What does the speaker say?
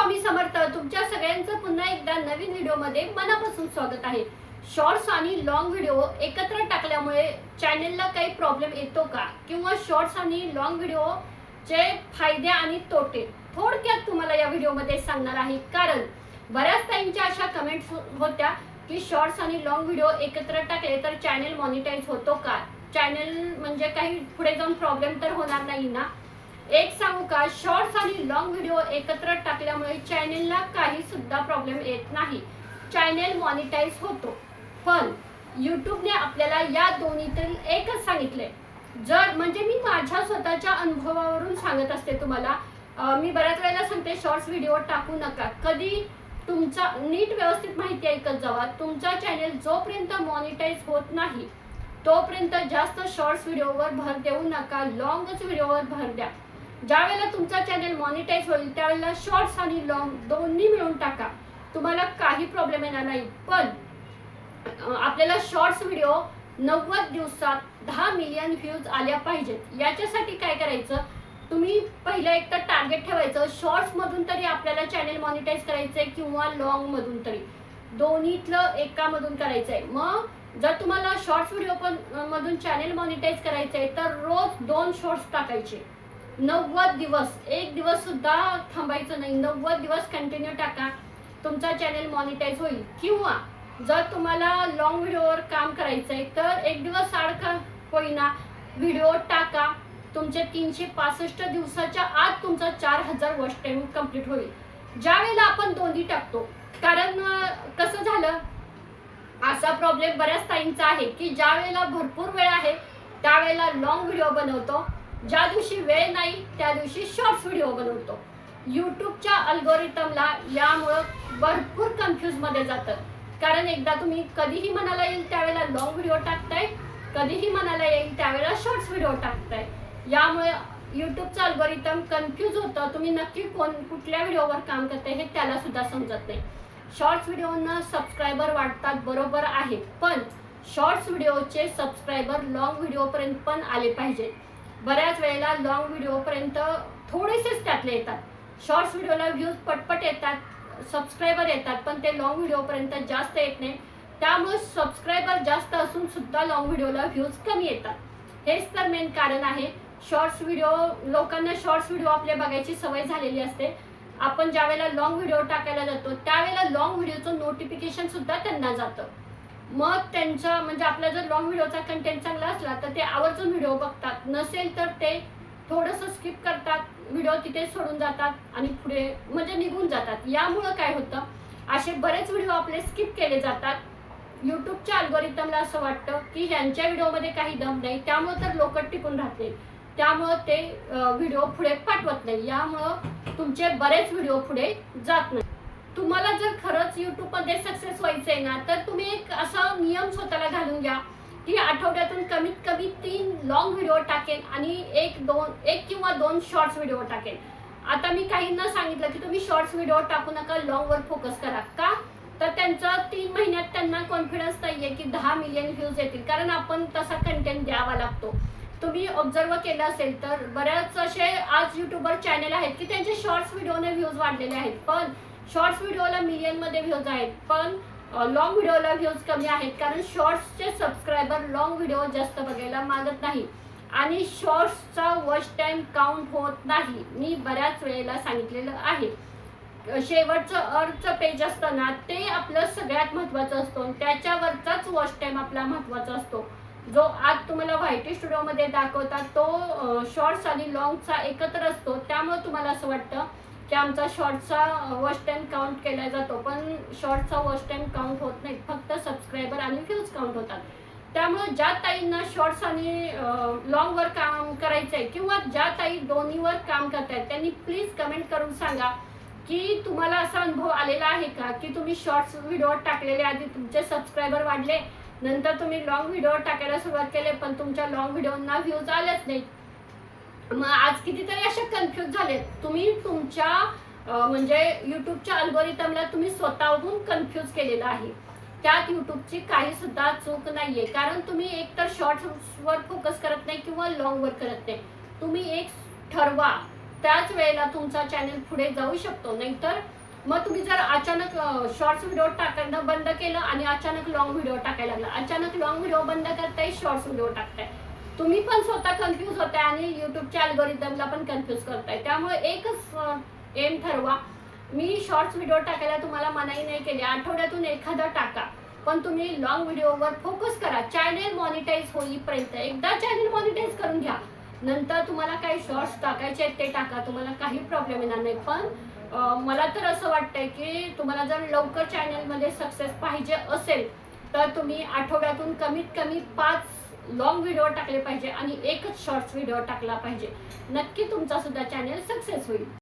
स्वामी समर्थ तुमच्या सगळ्यांचं पुन्हा एकदा नवीन व्हिडिओमध्ये मनापासून स्वागत आहे. शॉर्ट्स आणि लॉंग व्हिडिओ एकत्र टाकल्यामुळे चॅनेलला काही प्रॉब्लेम येतो का? किंवा शॉर्ट्स आणि लॉंग व्हिडिओचे फायदे आणि तोटे थोडक्यात तुम्हाला या व्हिडिओमध्ये सांगणार आहे. कारण बऱ्याच टाईमच्या अशा कमेंट्स हो- होत्या की शॉर्ट्स आणि लॉंग व्हिडिओ एकत्र टाकले तर चॅनेल मॉनिटाईज होतो का? चॅनेल म्हणजे काही पुढे जाऊन प्रॉब्लेम तर होणार नाही ना? एक सांगू का? शॉर्ट्स आणि लॉंग व्हिडिओ एकत्र टाकल्यामुळे चॅनेलला काही सुद्धा प्रॉब्लेम येत नाही. चॅनेल मॉनिटाईज होतो. पण युट्यूबने आपल्याला या दोन्हीतील एकच सांगितले जर म्हणजे मी माझ्या स्वतःच्या अनुभवावरून सांगत असते तुम्हाला मी बऱ्याच वेळेला सांगते शॉर्ट्स व्हिडिओ टाकू नका. कधी तुमचा नीट व्यवस्थित माहिती ऐकत जावा. तुमचा चॅनेल जोपर्यंत मॉनिटाईज होत नाही तोपर्यंत जास्त शॉर्ट्स व्हिडिओवर भर देऊ नका. लॉंगच व्हिडिओवर भर द्या. ज्या वेळेला तुमचा चॅनल मॉनिटाईज होईल त्यावेळेला शॉर्ट्स आणि लॉंग दोन्ही मिळून टाका. तुम्हाला काही प्रॉब्लेम येणार नाही. पण आपल्याला शॉर्ट्स व्हिडिओ नव्वद दिवसात दहा मिलियन व्ह्यूज आल्या पाहिजेत. याच्यासाठी काय करायचं? तुम्ही पहिलं एक तर टार्गेट ठेवायचं. शॉर्ट्स मधून तरी आपल्याला चॅनेल मॉनिटाईज करायचंय किंवा लॉंगमधून तरी. दोन्हीतलं एकामधून करायचंय. मग जर तुम्हाला शॉर्ट्स व्हिडिओ पण मधून चॅनेल मॉनिटाईज करायचं आहे तर रोज दोन शॉर्ट्स टाकायचे. नव्वद दिवस एक दिवस सुद्धा थांबायचं नाही. नव्वद दिवस कंटिन्यू टाका. तुमचा चॅनेल मॉनिटाईज होईल. किंवा जर तुम्हाला लॉंग व्हिडिओवर काम करायचं आहे तर एक दिवस आड होईना व्हिडिओ टाका. तुमचे तीनशे पासष्ट दिवसाच्या आत तुमचा चार हजार वॉच टाईम कंप्लीट होईल. ज्या वेळेला आपण दोन्ही टाकतो कारण कसं झालं? असा प्रॉब्लेम बऱ्याच ताईंचा आहे की ज्या वेळेला भरपूर वेळ आहे त्यावेळेला लॉंग व्हिडिओ बनवतो. ज्या दिवशी वेळ नाही त्या दिवशी शॉर्ट्स व्हिडिओ बनवतो. यूट्यूबच्या अल्गोरिथमला यामुळं भरपूर कन्फ्युजमध्ये जातं. कारण एकदा तुम्ही कधीही मनाला येईल त्यावेळेला लॉंग व्हिडिओ टाकताय कधीही मनाला येईल त्यावेळेला शॉर्ट्स व्हिडिओ टाकताय. यामुळे युट्यूबचं अल्गोरिथम कन्फ्यूज होतं तुम्ही नक्की कोण कुठल्या व्हिडिओवर काम करताय हे त्याला सुद्धा समजत नाही. शॉर्ट्स व्हिडिओनं सबस्क्रायबर वाढतात बरोबर आहे पण शॉर्ट्स व्हिडिओचे सबस्क्रायबर लॉंग व्हिडिओपर्यंत पण आले पाहिजे बऱ्याच वेळेला लॉंग व्हिडिओपर्यंत थोडेसेच त्यातले येतात. शॉर्ट्स व्हिडिओला व्ह्यूज पटपट येतात सबस्क्रायबर येतात पण ते लॉंग व्हिडिओपर्यंत जास्त येत नाही. त्यामुळे सबस्क्रायबर जास्त असून सुद्धा लॉंग व्हिडिओला व्ह्यूज कमी येतात. हेच तर मेन कारण आहे. शॉर्ट्स व्हिडिओ लोकांना शॉर्ट्स व्हिडिओ आपले बघायची सवय झालेली असते. आपण ज्यावेळेला लॉंग व्हिडिओ टाकायला जातो त्यावेळेला लॉंग व्हिडिओचं नोटिफिकेशन सुद्धा त्यांना जातं. मग त्यांचा म्हणजे आपला जर लॉंग व्हिडिओचा कंटेंट चांगला असला तर ते आवर्जून व्हिडिओ बघतात. नसेल तर ते थोडंसं स्किप करतात व्हिडिओ तिथे सोडून जातात आणि पुढे म्हणजे निघून जातात. यामुळं काय होतं असे बरेच व्हिडिओ आपले स्किप केले जातात. युट्यूबच्या अल्गोरिदमला असं वाटतं की यांच्या व्हिडिओमध्ये काही दम नाही त्यामुळं तर लोक टिकून राहते त्यामुळं ते व्हिडिओ पुढे पाठवत नाही. यामुळं तुमचे बरेच व्हिडिओ पुढे जात नाही. तुम्हाला जर खरंच युट्यूबमध्ये सक्सेस व्हायचं आहे ना तर तुम्ही एक असा नियम स्वतःला घालून घ्या की आठवड्यातून कमीत कमी तीन लॉंग व्हिडिओ टाकेन आणि एक दोन एक किंवा दोन शॉर्ट्स व्हिडिओ टाकेन. आता मी काहींना सांगितलं की तुम्ही शॉर्ट्स व्हिडिओ टाकू नका लॉंगवर फोकस करा. का? तर त्यांचं तीन महिन्यात त्यांना कॉन्फिडन्स नाहीये की दहा मिलियन व्ह्यूज येतील. कारण आपण तसा कंटेंट द्यावा लागतो. तुम्ही ऑब्झर्व केलं असेल तर बऱ्याच असे आज युट्यूबर चॅनल आहेत की त्यांचे शॉर्ट्स व्हिडिओने व्ह्यूज वाढलेले आहेत. पण शॉर्ट्स व्हिडिओला मिलियनमध्ये व्ह्यूज आहेत पण लॉंग व्हिडिओला व्ह्यूज कमी आहेत कारण शॉर्ट्सचे सबस्क्रायबर लॉंग व्हिडिओ जास्त बघायला मागत नाही. आणि शॉर्ट्सचा वॉच टाईम काउंट होत नाही मी बऱ्याच वेळेला सांगितलेलं आहे. शेवटचं अर्धचं पेज असतं ना ते आपलं सगळ्यात महत्त्वाचं असतो आणि त्याच्यावरचाच वॉच टाईम आपला महत्त्वाचा असतो. जो आज तुम्हाला व्हायटी स्टुडिओमध्ये दाखवतात तो शॉर्ट्स आणि लॉंगचा एकत्र असतो त्यामुळे तुम्हाला असं वाटतं की आमचा शॉर्टचा वॉच टाईम काउंट केला जातो. पण शॉर्टचा वॉच टाईम काउंट होत नाही. फक्त सबस्क्रायबर आणि व्ह्यूज काउंट होतात. त्यामुळे ज्या ताईंना शॉर्ट्स आणि लॉंगवर काम करायचं आहे किंवा ज्या ताई दोन्हीवर काम करत आहेत त्यांनी प्लीज कमेंट करून सांगा की तुम्हाला असा अनुभव आलेला आहे का? की तुम्ही शॉर्ट्स व्हिडिओ टाकलेले आधी तुमचे सबस्क्रायबर वाढले नंतर तुम्ही लॉंग व्हिडिओ टाकायला सुरुवात केले पण तुमच्या लॉंग व्हिडिओना व्ह्यूज आलेच नाही मग आज कितीतरी असे कन्फ्युज झाले. तुम्ही तुमच्या म्हणजे युट्यूबच्या अल्गोरिथमला तुम्ही स्वतःहून कन्फ्युज केलेलं आहे. त्यात युट्यूबची काही सुद्धा चूक नाहीये. कारण तुम्ही एक तर शॉर्टवर वर फोकस करत नाही किंवा लॉंग वर करत नाही. तुम्ही एक ठरवा. त्याच वेळेला तुमचा चॅनल पुढे जाऊ शकतो. नाहीतर मग तुम्ही जर अचानक शॉर्ट्स व्हिडिओ टाकणं बंद केलं आणि अचानक लॉंग व्हिडिओ टाकायला लागला. अचानक लॉंग व्हिडिओ बंद करताय शॉर्ट्स व्हिडिओ टाकताय. तुम्ही पण स्वतः कन्फ्यूज होताय आणि युट्यूबच्या अल्गोरिदमला पण कन्फ्यूज करताय. त्यामुळे एकच एम ठरवा. मी शॉर्ट्स व्हिडिओ टाकायला तुम्हाला मनाई नाही केली. आठवड्यातून एखादा टाका. पण तुम्ही लॉंग व्हिडिओवर फोकस करा. चॅनेल मॉनिटाईज होईपर्यंत. एकदा चॅनेल मॉनिटाईज करून घ्या. नंतर तुम्हाला काही शॉर्ट्स टाकायचे आहेत ते टाका. तुम्हाला काही प्रॉब्लेम येणार नाही. पण मला तर असं वाटतंय की तुम्हाला जर लवकर चॅनलमध्ये सक्सेस पाहिजे असेल तर तुम्ही आठवड्यातून कमीत कमी पाच लॉंग व्हिडिओ टाकले पाहिजे आणि एकच शॉर्ट्स व्हिडिओ टाकला पाहिजे. नक्की तुमचा सुद्धा चॅनेल सक्सेस होईल.